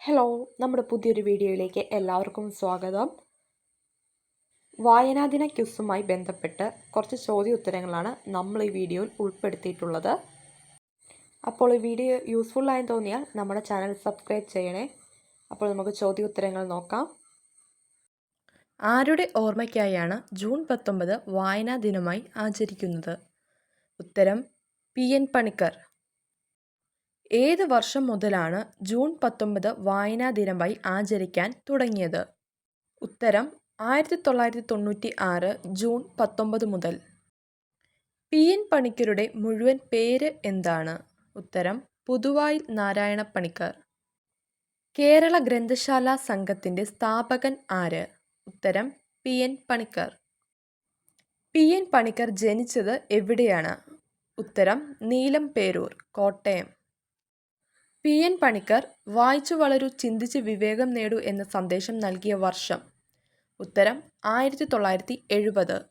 Hello നമ്മുടെ പുതിയൊരു വീഡിയോയിലേക്ക് എല്ലാവർക്കും സ്വാഗതം. വായനാദിന ക്യുസുമായി ബന്ധപ്പെട്ട് കുറച്ച് ചോദ്യോത്തരങ്ങളാണ് നമ്മൾ ഈ വീഡിയോയിൽ ഉൾപ്പെടുത്തിയിട്ടുള്ളത്. അപ്പോൾ ഈ വീഡിയോ യൂസ്ഫുള്ളായി തോന്നിയാൽ നമ്മുടെ ചാനൽ സബ്സ്ക്രൈബ് ചെയ്യണേ. അപ്പോൾ നമുക്ക് ചോദ്യോത്തരങ്ങൾ നോക്കാം. ആരുടെ ഓർമ്മയ്ക്കായാണ് ജൂൺ പത്തൊമ്പത് വായനാ ദിനമായി ആചരിക്കുന്നത്? ഉത്തരം പി എൻ പണിക്കർ. ഏത് വർഷം മുതലാണ് ജൂൺ പത്തൊമ്പത് വായനാ ദിനമായി ആചരിക്കാൻ തുടങ്ങിയത്? ഉത്തരം ആയിരത്തി തൊള്ളായിരത്തി തൊണ്ണൂറ്റി ആറ് ജൂൺ പത്തൊമ്പത് മുതൽ. പി. എൻ. പണിക്കരുടെ മുഴുവൻ പേര് എന്താണ്? ഉത്തരം പുതുവായിൽ നാരായണ പണിക്കർ. കേരള ഗ്രന്ഥശാല സംഘത്തിന്റെ സ്ഥാപകൻ ആര്? ഉത്തരം P. N. Panicker. P. N. Panicker ജനിച്ചത് എവിടെയാണ്? ഉത്തരം Neelamperoor Kottayam. P N Panicker വായിച്ചു വളരൂ ചിന്തിച്ച് വിവേകം നേടൂ എന്ന സന്ദേശം നൽകിയ വർഷം. ഉത്തരം ആയിരത്തി തൊള്ളായിരത്തി എഴുപത്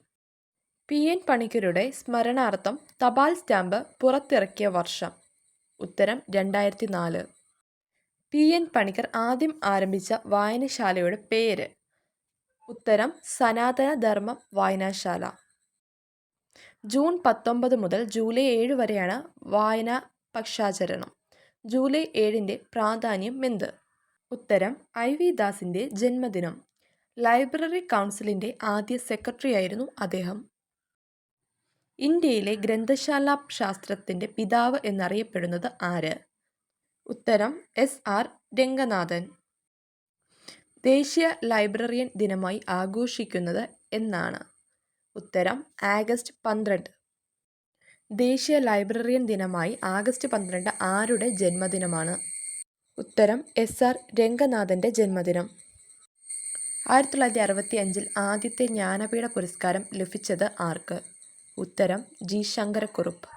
പി എൻ പണിക്കരുടെ സ്മരണാർത്ഥം തപാൽ സ്റ്റാമ്പ് പുറത്തിറക്കിയ വർഷം. ഉത്തരം രണ്ടായിരത്തി നാല് പി എൻ പണിക്കർ ആദ്യം ആരംഭിച്ച വായനശാലയുടെ പേര്. ഉത്തരം സനാതന ധർമ്മം വായനാശാല. ജൂൺ പത്തൊമ്പത് മുതൽ ജൂലൈ ഏഴ് വരെയാണ് വായന പക്ഷാചരണം. ജൂലൈ ഏഴിന്റെ പ്രാധാന്യം എന്ത്? ഉത്തരം ഐ വി ദാസിന്റെ ജന്മദിനം. ലൈബ്രറി കൗൺസിലിന്റെ ആദ്യ സെക്രട്ടറി ആയിരുന്നു അദ്ദേഹം. ഇന്ത്യയിലെ ഗ്രന്ഥശാല ശാസ്ത്രത്തിന്റെ പിതാവ് എന്നറിയപ്പെടുന്നത് ആര്? ഉത്തരം എസ് ആർ രംഗനാഥൻ. ദേശീയ ലൈബ്രറിയൻ ദിനമായി ആഘോഷിക്കുന്നത് എന്നാണ്. ഉത്തരം ആഗസ്റ്റ് പന്ത്രണ്ട്. ദേശീയ ലൈബ്രറിയൻ ദിനമായി ആഗസ്റ്റ് പന്ത്രണ്ട് ആരുടെ ജന്മദിനമാണ്? ഉത്തരം എസ് ആർ രംഗനാഥന്റെ ജന്മദിനം. ആയിരത്തി തൊള്ളായിരത്തി അറുപത്തി അഞ്ചിൽ ആദ്യത്തെ ജ്ഞാനപീഠ പുരസ്കാരം ലഭിച്ചത് ആർക്ക്? ഉത്തരം ജി ശങ്കരക്കുറുപ്പ്.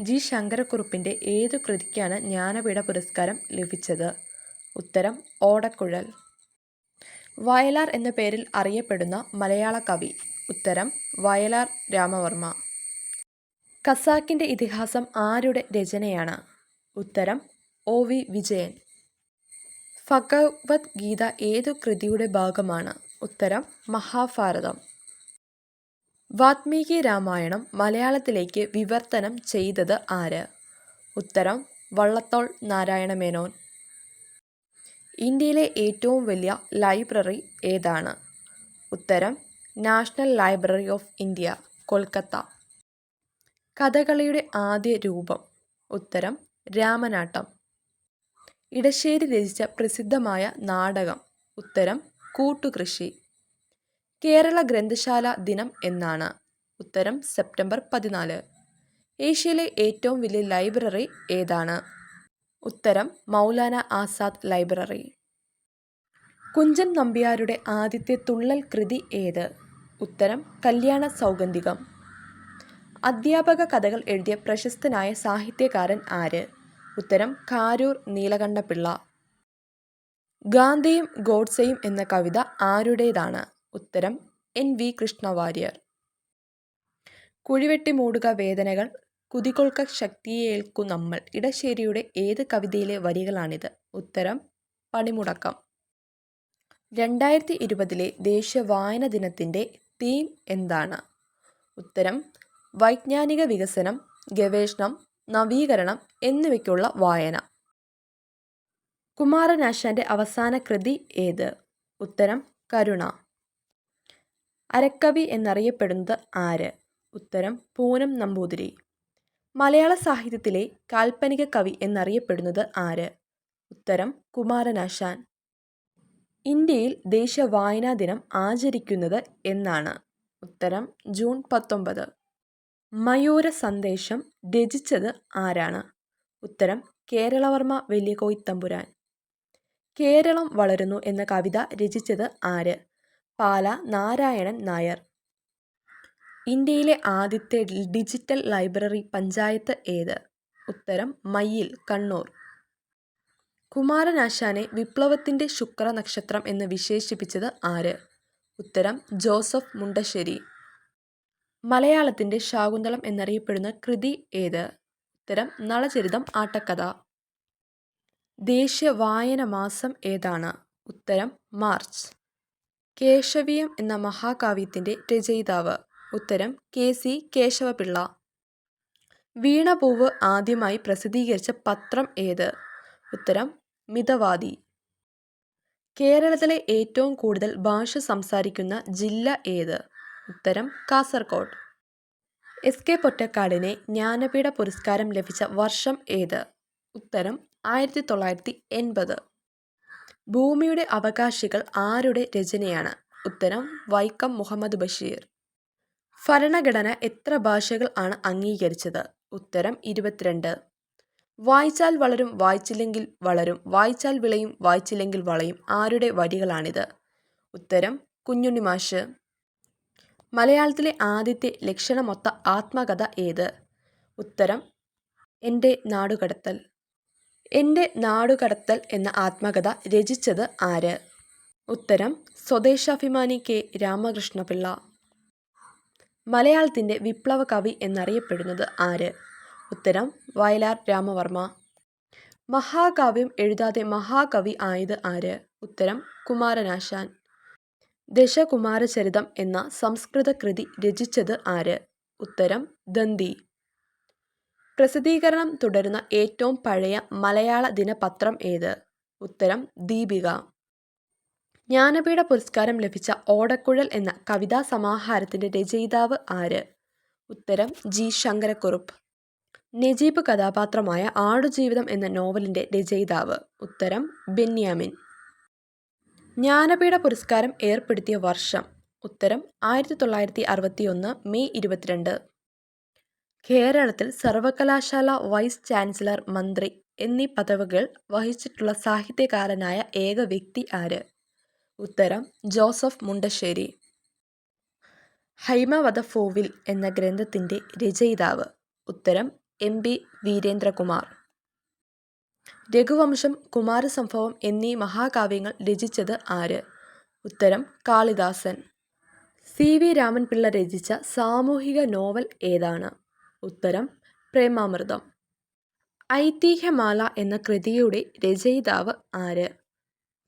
ജി ശങ്കരക്കുറുപ്പിന്റെ ഏതു കൃതിക്കാണ് ജ്ഞാനപീഠ പുരസ്കാരം ലഭിച്ചത്? ഉത്തരം ഓടക്കുഴൽ. വയലാർ എന്ന പേരിൽ അറിയപ്പെടുന്ന മലയാള കവി. ഉത്തരം വയലാർ രാമവർമ്മ. ഖസാക്കിന്റെ ഇതിഹാസം ആരുടെ രചനയാണ്? ഉത്തരം ഒ വി വിജയൻ. ഭഗവത് ഗീത ഏതു കൃതിയുടെ ഭാഗമാണ്? ഉത്തരം മഹാഭാരതം. വാത്മീകി രാമായണം മലയാളത്തിലേക്ക് വിവർത്തനം ചെയ്തത് ആര്? ഉത്തരം വള്ളത്തോൾ നാരായണ മേനോൻ ഇന്ത്യയിലെ ഏറ്റവും വലിയ ലൈബ്രറി ഏതാണ്? ഉത്തരം National Library of India Kolkata. കഥകളിയുടെ ആദ്യ രൂപം. ഉത്തരം രാമനാട്ടം. ഇടശ്ശേരി രചിച്ച പ്രസിദ്ധമായ നാടകം. ഉത്തരം കൂട്ടുകൃഷി. കേരള ഗ്രന്ഥശാല ദിനം എന്നാണ്. ഉത്തരം സെപ്റ്റംബർ പതിനാല്. ഏഷ്യയിലെ ഏറ്റവും വലിയ ലൈബ്രറി ഏതാണ്? ഉത്തരം മൗലാന ആസാദ് ലൈബ്രറി. കുഞ്ചൻ നമ്പ്യാരുടെ ആദ്യത്തെ തുള്ളൽ കൃതി ഏത്? ഉത്തരം കല്യാണ സൗഗന്ധികം. അധ്യാപക കഥകൾ എഴുതിയ പ്രശസ്തനായ സാഹിത്യകാരൻ ആര്? ഉത്തരം കാരൂർ നീലകണ്ഠപിള്ള. ഗാന്ധിയും ഗോഡ്സെയും എന്ന കവിത ആരുടേതാണ്? ഉത്തരം എൻ. വി. കൃഷ്ണവാര്യർ. കുഴിവെട്ടി മൂടുക വേദനകൾ കുതികൊൾക്ക ശക്തിയേൽക്കു നമ്മൾ ഇടശ്ശേരിയുടെ ഏത് കവിതയിലെ വരികളാണിത്? ഉത്തരം പണിമുടക്കം. രണ്ടായിരത്തി ഇരുപതിലെ ദേശീയ വായന ദിനത്തിന്റെ തീം എന്താണ്? ഉത്തരം വൈജ്ഞാനിക വികസനം ഗവേഷണം നവീകരണം എന്നിവയ്ക്കുള്ള വായന. കുമാരനാശാന്റെ അവസാന കൃതി ഏത്? ഉത്തരം കരുണ. അരക്കവി എന്നറിയപ്പെടുന്നത് ആര്? ഉത്തരം പൂനം നമ്പൂതിരി. മലയാള സാഹിത്യത്തിലെ കാൽപ്പനിക കവി എന്നറിയപ്പെടുന്നത് ആര്? ഉത്തരം കുമാരനാശാൻ. ഇന്ത്യയിൽ ദേശീയ വായനാ ദിനം ആചരിക്കുന്നത് എന്നാണ്. ഉത്തരം ജൂൺ പത്തൊമ്പത്. മയൂര സന്ദേശം രചിച്ചത് ആരാണ്? ഉത്തരം കേരളവർമ്മ വലിയ കോയിത്തമ്പുരാൻ കേരളം വളരുന്നു എന്ന കവിത രചിച്ചത് ആര്? പാല നാരായണൻ നായർ. ഇന്ത്യയിലെ ആദ്യത്തെ ഡിജിറ്റൽ ലൈബ്രറി പഞ്ചായത്ത് ഏത്? ഉത്തരം മയ്യിൽ കണ്ണൂർ. കുമാരനാശാനെ വിപ്ലവത്തിന്റെ ശുക്ര നക്ഷത്രം എന്ന് വിശേഷിപ്പിച്ചത് ആര്? ഉത്തരം ജോസഫ് മുണ്ടശ്ശേരി. മലയാളത്തിന്റെ ശാകുന്തളം എന്നറിയപ്പെടുന്ന കൃതി ഏത്? ഉത്തരം നളചരിതം ആട്ടക്കഥ. ദേശീയ വായന മാസം ഏതാണ്? ഉത്തരം മാർച്ച്. കേശവീയം എന്ന മഹാകാവ്യത്തിന്റെ രചയിതാവ്. ഉത്തരം കെ. സി. കേശവപിള്ള. വീണപൂവ് ആദ്യമായി പ്രസിദ്ധീകരിച്ച പത്രം ഏത്? ഉത്തരം മിതവാദി. കേരളത്തിലെ ഏറ്റവും കൂടുതൽ ഭാഷ സംസാരിക്കുന്ന ജില്ല ഏത്? ഉത്തരം കാസർഗോഡ് എസ് കെ പൊറ്റക്കാടിനെ ജ്ഞാനപീഠ പുരസ്കാരം ലഭിച്ച വർഷം ഏത്? ഉത്തരം ആയിരത്തി തൊള്ളായിരത്തി എൺപത് ഭൂമിയുടെ അവകാശികൾ ആരുടെ രചനയാണ്? ഉത്തരം വൈക്കം മുഹമ്മദ് ബഷീർ. ഭരണഘടന എത്ര ഭാഷകൾ ആണ് അംഗീകരിച്ചത്? ഉത്തരം ഇരുപത്തിരണ്ട്. വായിച്ചാൽ വളരും വായിച്ചില്ലെങ്കിൽ വളരും വായിച്ചാൽ വിളയും വായിച്ചില്ലെങ്കിൽ വളയും ആരുടെ വരികളാണിത്? ഉത്തരം കുഞ്ഞുണ്ണി മാഷ്. മലയാളത്തിലെ ആദ്യത്തെ ലക്ഷണമൊത്ത ആത്മകഥ ഏത്? ഉത്തരം എന്റെ നാടുകടത്തൽ. എന്റെ നാടുകടത്തൽ എന്ന ആത്മകഥ രചിച്ചത് ആര്? ഉത്തരം സ്വദേശാഭിമാനി കെ. രാമകൃഷ്ണപിള്ള. മലയാളത്തിന്റെ വിപ്ലവ കവി എന്നറിയപ്പെടുന്നത് ആര്? ഉത്തരം വയലാർ രാമവർമ്മ. മഹാകാവ്യം എഴുതാതെ മഹാകവി ആയത് ആര്? ഉത്തരം കുമാരനാശാൻ. ദശകുമാരചരിതം എന്ന സംസ്കൃത കൃതി രചിച്ചത് ആര്? ഉത്തരം ദന്തി. പ്രസിദ്ധീകരണം തുടരുന്ന ഏറ്റവും പഴയ മലയാള ദിനപത്രം ഏത്? ഉത്തരം ദീപിക. ജ്ഞാനപീഠ പുരസ്കാരം ലഭിച്ച ഓടക്കുഴൽ എന്ന കവിതാ സമാഹാരത്തിന്റെ രചയിതാവ് ആര്? ഉത്തരം ജി. ശങ്കരക്കുറുപ്പ്. നജീബ് കഥാപാത്രമായ ആടുജീവിതം എന്ന നോവലിന്റെ രചയിതാവ്. ഉത്തരം ബെന്യാമിൻ. ജ്ഞാനപീഠ പുരസ്കാരം ഏർപ്പെടുത്തിയ വർഷം. ഉത്തരം ആയിരത്തി തൊള്ളായിരത്തി അറുപത്തി ഒന്ന് മെയ് ഇരുപത്തിരണ്ട്. കേരളത്തിൽ സർവകലാശാല വൈസ് ചാൻസലർ മന്ത്രി എന്നീ പദവികൾ വഹിച്ചിട്ടുള്ള സാഹിത്യകാരനായ ഏക വ്യക്തി ആര്? ഉത്തരം ജോസഫ് മുണ്ടശ്ശേരി. ഹൈമവധഫോവിൽ എന്ന ഗ്രന്ഥത്തിന്റെ രചയിതാവ്. ഉത്തരം എം പി വീരേന്ദ്രകുമാർ. രഘുവംശം കുമാരസംഭവം എന്നീ മഹാകാവ്യങ്ങൾ രചിച്ചത് ആര്? ഉത്തരം കാളിദാസൻ. സി വി രാമൻപിള്ള രചിച്ച സാമൂഹിക നോവൽ ഏതാണ്? ഉത്തരം പ്രേമാമൃതം. ഐതിഹ്യമാല എന്ന കൃതിയുടെ രചയിതാവ് ആര്?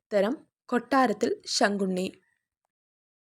ഉത്തരം കൊട്ടാരത്തിൽ ശങ്കുണ്ണി.